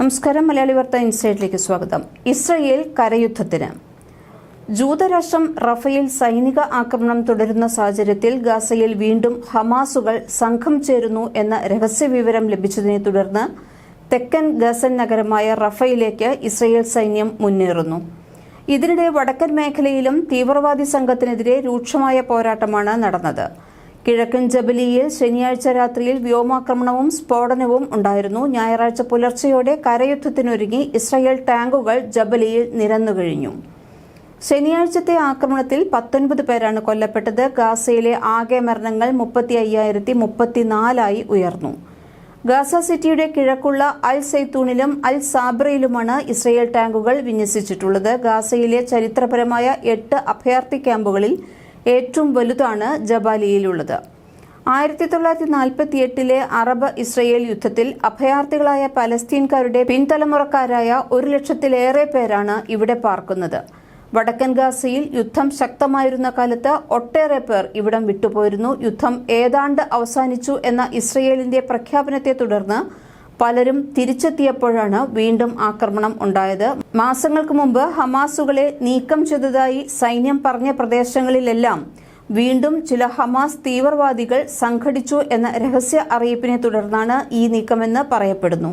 നമസ്കാരം മലയാളി വാർത്ത ഇൻസൈഡിലേക്ക് സ്വാഗതം. ഇസ്രയേൽ കരയുദ്ധത്തിന്. ജൂതരാഷ്ട്രം റഫേൽ സൈനിക ആക്രമണം തുടരുന്ന സാഹചര്യത്തിൽ ഗാസയിൽ വീണ്ടും ഹമാസുകൾ സംഘം ചേരുന്നു എന്ന രഹസ്യ വിവരം ലഭിച്ചതിനെ തുടർന്ന് തെക്കൻ ഗസൻ നഗരമായ റഫയിലേക്ക് ഇസ്രയേൽ സൈന്യം മുന്നേറുന്നു. ഇതിനിടെ വടക്കൻ മേഖലയിലും തീവ്രവാദി സംഘത്തിനെതിരെ രൂക്ഷമായ പോരാട്ടമാണ് നടന്നത്. കിഴക്കൻ ജബലിയിൽ ശനിയാഴ്ച രാത്രിയിൽ വ്യോമാക്രമണവും സ്ഫോടനവും ഉണ്ടായിരുന്നു. ഞായറാഴ്ച പുലർച്ചെയോടെ കരയുദ്ധത്തിനൊരുങ്ങി ഇസ്രായേൽ ടാങ്കുകൾ ജബലിയിൽ നിരന്നുകഴിഞ്ഞു ശനിയാഴ്ചത്തെ ആക്രമണത്തിൽ പത്തൊൻപത് പേരാണ് കൊല്ലപ്പെട്ടത്. ഗാസയിലെ ആകെ മരണങ്ങൾ മുപ്പത്തി അയ്യായിരത്തി മുപ്പത്തിനാലായി ഉയർന്നു. ഗാസ സിറ്റിയുടെ കിഴക്കുള്ള അൽ സൈത്തൂണിലും അൽ സാബ്രയിലുമാണ് ഇസ്രയേൽ ടാങ്കുകൾ വിന്യസിച്ചിട്ടുള്ളത്. ഗാസയിലെ ചരിത്രപരമായ എട്ട് അഭയാർത്ഥി ക്യാമ്പുകളിൽ ഏറ്റവും വലുതാണ് ജബാലിയിലുള്ളത് ആയിരത്തി തൊള്ളായിരത്തി നാൽപ്പത്തി എട്ടിലെ അറബ് ഇസ്രയേൽ യുദ്ധത്തിൽ അഭയാർത്ഥികളായ പലസ്തീൻകാരുടെ പിൻതലമുറക്കാരായ ഒരു ലക്ഷത്തിലേറെ പേരാണ് ഇവിടെ പാർക്കുന്നത്. വടക്കൻ ഗാസയിൽ യുദ്ധം ശക്തമായിരുന്ന കാലത്ത് ഒട്ടേറെ പേർ ഇവിടം വിട്ടുപോയിരുന്നു. യുദ്ധം ഏതാണ്ട് അവസാനിച്ചു എന്ന ഇസ്രയേലിന്റെ പ്രഖ്യാപനത്തെ തുടർന്ന് പലരും തിരിച്ചെത്തിയപ്പോഴാണ് വീണ്ടും ആക്രമണം ഉണ്ടായത്. മാസങ്ങൾക്ക് മുമ്പ് ഹമാസുകളെ നീക്കം ചെയ്തതായി സൈന്യം പറഞ്ഞ പ്രദേശങ്ങളിലെല്ലാം വീണ്ടും ചില ഹമാസ് തീവ്രവാദികൾ സംഘടിച്ചു എന്ന രഹസ്യ അറിയിപ്പിനെ തുടർന്നാണ് ഈ നീക്കമെന്ന് പറയപ്പെടുന്നു.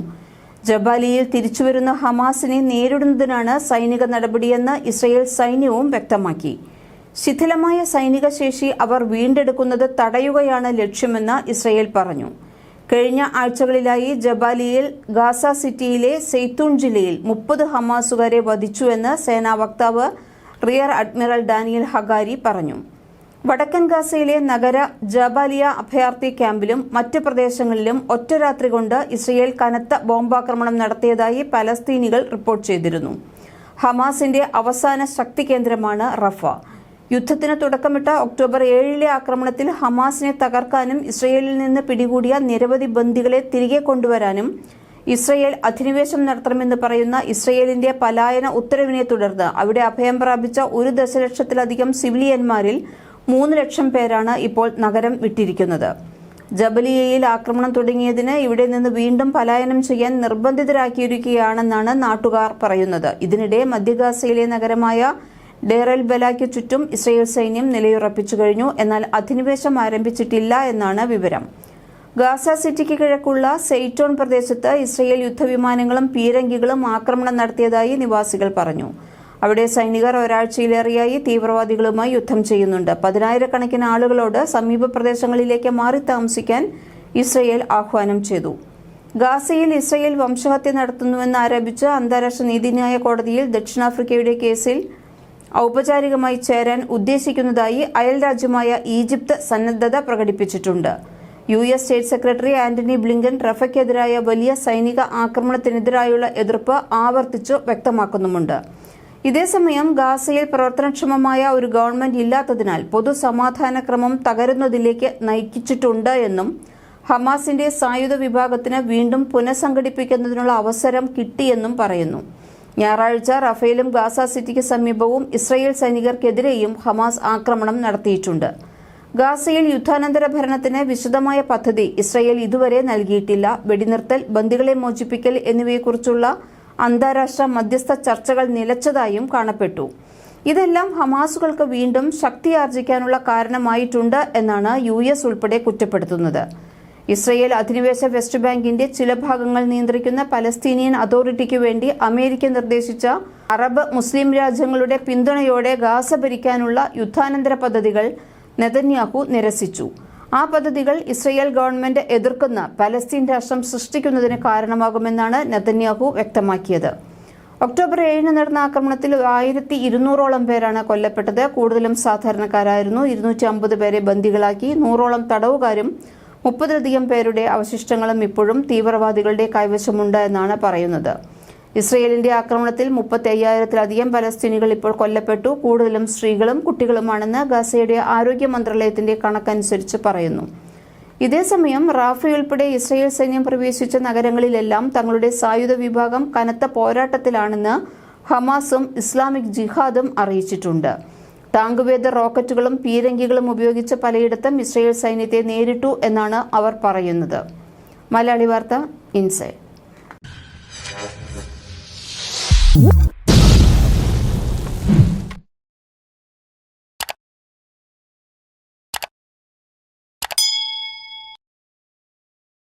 ജബാലിയിൽ തിരിച്ചുവരുന്ന ഹമാസിനെ നേരിടുന്നതിനാണ് സൈനിക നടപടിയെന്ന് ഇസ്രയേൽ സൈന്യവും വ്യക്തമാക്കി. ശിഥിലമായ സൈനിക ശേഷി അവർ വീണ്ടെടുക്കുന്നത് തടയുകയാണ് ലക്ഷ്യമെന്ന് ഇസ്രയേൽ പറഞ്ഞു. കഴിഞ്ഞ ആഴ്ചകളിലായി ജബാലിയിൽ ഗാസ സിറ്റിയിലെ സെയ്ത്തൂൺ ജില്ലയിൽ മുപ്പത് ഹമാസുകാരെ വധിച്ചുവെന്ന് സേനാ വക്താവ് റിയർ അഡ്മിറൽ ഡാനിയൽ ഹഗാരി പറഞ്ഞു. വടക്കൻ ഗാസയിലെ നഗര ജബാലിയ അഭയാർത്ഥി ക്യാമ്പിലും മറ്റ് പ്രദേശങ്ങളിലും ഒറ്റ രാത്രി കൊണ്ട് ഇസ്രയേൽ കനത്ത ബോംബാക്രമണം നടത്തിയതായി പലസ്തീനികൾ റിപ്പോർട്ട് ചെയ്തിരുന്നു. ഹമാസിന്റെ അവസാന ശക്തി കേന്ദ്രമാണ് റഫ. യുദ്ധത്തിന് തുടക്കമിട്ട ഒക്ടോബർ ഏഴിലെ ആക്രമണത്തിൽ ഹമാസിനെ തകർക്കാനും ഇസ്രയേലിൽ നിന്ന് പിടികൂടിയ നിരവധി ബന്ദികളെ തിരികെ കൊണ്ടുവരാനും ഇസ്രയേൽ അധിനിവേശം നടത്തണമെന്ന് പറയുന്ന ഇസ്രയേലിന്റെ പലായന ഉത്തരവിനെ തുടർന്ന് അവിടെ അഭയം പ്രാപിച്ച ഒരു ദശലക്ഷത്തിലധികം സിവിലിയന്മാരിൽ മൂന്ന് ലക്ഷം പേരാണ് ഇപ്പോൾ നഗരം വിട്ടിരിക്കുന്നത്. ജബലിയയിൽ ആക്രമണം തുടങ്ങിയതിന് ഇവിടെ നിന്ന് വീണ്ടും പലായനം ചെയ്യാൻ നിർബന്ധിതരാക്കിയിരിക്കുകയാണെന്നാണ് നാട്ടുകാർ പറയുന്നത്. ഇതിനിടെ മധ്യഗാസയിലെ നഗരമായ ഡേറൽ ബലായ്ക്ക് ചുറ്റും ഇസ്രയേൽ സൈന്യം നിലയുറപ്പിച്ചു കഴിഞ്ഞു. എന്നാൽ അധിനിവേശം ആരംഭിച്ചിട്ടില്ല എന്നാണ് വിവരം. ഗാസ സിറ്റിക്ക് കിഴക്കുള്ള സെയ്റ്റോൺ പ്രദേശത്ത് ഇസ്രയേൽ യുദ്ധവിമാനങ്ങളും പീരങ്കികളും ആക്രമണം നടത്തിയതായി നിവാസികൾ പറഞ്ഞു. അവിടെ സൈനികർ ഒരാഴ്ചയിലേറെയായി തീവ്രവാദികളുമായി യുദ്ധം ചെയ്യുന്നുണ്ട്. പതിനായിരക്കണക്കിന് ആളുകളോട് സമീപ പ്രദേശങ്ങളിലേക്ക് മാറി താമസിക്കാൻ ഇസ്രയേൽ ആഹ്വാനം ചെയ്തു. ഗാസയിൽ ഇസ്രയേൽ വംശഹത്യ നടത്തുന്നുവെന്ന് ആരോപിച്ച് അന്താരാഷ്ട്ര നീതിന്യായ കോടതിയിൽ ദക്ഷിണാഫ്രിക്കയുടെ കേസിൽ ഔപചാരികമായി ചേരാൻ ഉദ്ദേശിക്കുന്നതായി അയൽ രാജ്യമായ ഈജിപ്ത് സന്നദ്ധത പ്രകടിപ്പിച്ചിട്ടുണ്ട്. U S state secretary Antony Blinken റഫയ്ക്കെതിരായ വലിയ സൈനിക ആക്രമണത്തിനെതിരായുള്ള എതിർപ്പ് ആവർത്തിച്ചു വ്യക്തമാക്കുന്നുമുണ്ട്. ഇതേസമയം ഗാസയിൽ പ്രവർത്തനക്ഷമമായ ഒരു ഗവൺമെന്റ് ഇല്ലാത്തതിനാൽ പൊതുസമാധാന ക്രമം തകരുന്നതിലേക്ക് നയിച്ചിട്ടുണ്ട് എന്നും ഹമാസിന്റെ സായുധ വിഭാഗത്തിന് വീണ്ടും പുനഃസംഘടിപ്പിക്കുന്നതിനുള്ള അവസരം കിട്ടിയെന്നും പറയുന്നു. ഞായറാഴ്ച റഫേലും ഗാസ സിറ്റിക്ക് സമീപവും ഇസ്രയേൽ സൈനികർക്കെതിരെയും ഹമാസ് ആക്രമണം നടത്തിയിട്ടുണ്ട്. ഗാസയിൽ യുദ്ധാനന്തര ഭരണത്തിന് വിശദമായ പദ്ധതി ഇസ്രയേൽ ഇതുവരെ നൽകിയിട്ടില്ല. വെടിനിർത്തൽ ബന്ദികളെ മോചിപ്പിക്കൽ എന്നിവയെക്കുറിച്ചുള്ള അന്താരാഷ്ട്ര മധ്യസ്ഥ ചർച്ചകൾ നിലച്ചതായും കാണപ്പെട്ടു. ഇതെല്ലാം ഹമാസുകൾക്ക് വീണ്ടും ശക്തിയാർജിക്കാനുള്ള കാരണമായിട്ടുണ്ട് എന്നാണ് യു ഉൾപ്പെടെ കുറ്റപ്പെടുത്തുന്നത്. ഇസ്രയേൽ അധിനിവേശ വെസ്റ്റ് ബാങ്കിന്റെ ചില ഭാഗങ്ങൾ നിയന്ത്രിക്കുന്ന പലസ്തീനിയൻ അതോറിറ്റിക്ക് വേണ്ടി അമേരിക്ക നിർദ്ദേശിച്ച അറബ് മുസ്ലിം രാജ്യങ്ങളുടെ പിന്തുണയോടെ ഗാസ ഭരിക്കാനുള്ള യുദ്ധാനന്തര പദ്ധതികൾ നെതന്യാഹു നിരസിച്ചു. ആ പദ്ധതികൾ ഇസ്രയേൽ ഗവൺമെന്റ് എതിർക്കുന്ന പലസ്തീൻ രാഷ്ട്രം സൃഷ്ടിക്കുന്നതിന് കാരണമാകുമെന്നാണ് നെതന്യാഹു വ്യക്തമാക്കിയത്. ഒക്ടോബർ ഏഴിന് നടന്ന ആക്രമണത്തിൽ ആയിരത്തി ഇരുന്നൂറോളം പേരാണ് കൊല്ലപ്പെട്ടത്. കൂടുതലും സാധാരണക്കാരായിരുന്നു. ഇരുന്നൂറ്റി അമ്പത് പേരെ ബന്ദികളാക്കി. നൂറോളം തടവുകാരും മുപ്പതിലധികം പേരുടെ അവശിഷ്ടങ്ങളും ഇപ്പോഴും തീവ്രവാദികളുടെ കൈവശമുണ്ട് എന്നാണ് പറയുന്നത്. ഇസ്രയേലിന്റെ ആക്രമണത്തിൽ മുപ്പത്തി അയ്യായിരത്തിലധികം പലസ്തീനികൾ ഇപ്പോൾ കൊല്ലപ്പെട്ടു. കൂടുതലും സ്ത്രീകളും കുട്ടികളുമാണെന്ന് ഗസയുടെ ആരോഗ്യ മന്ത്രാലയത്തിന്റെ കണക്കനുസരിച്ച് പറയുന്നു. ഇതേസമയം റാഫി ഉൾപ്പെടെ ഇസ്രയേൽ സൈന്യം പ്രവേശിച്ച നഗരങ്ങളിലെല്ലാം തങ്ങളുടെ സായുധ വിഭാഗം കനത്ത പോരാട്ടത്തിലാണെന്ന് ഹമാസും ഇസ്ലാമിക് ജിഹാദും അറിയിച്ചിട്ടുണ്ട്. ടാങ്കുവേദ റോക്കറ്റുകളും പീരങ്കികളും ഉപയോഗിച്ച് പലയിടത്തും ഇസ്രയേൽ സൈന്യത്തെ നേരിട്ടു എന്നാണ് അവർ പറയുന്നത്. മലയാളി വാർത്ത ഇൻസൈഡ്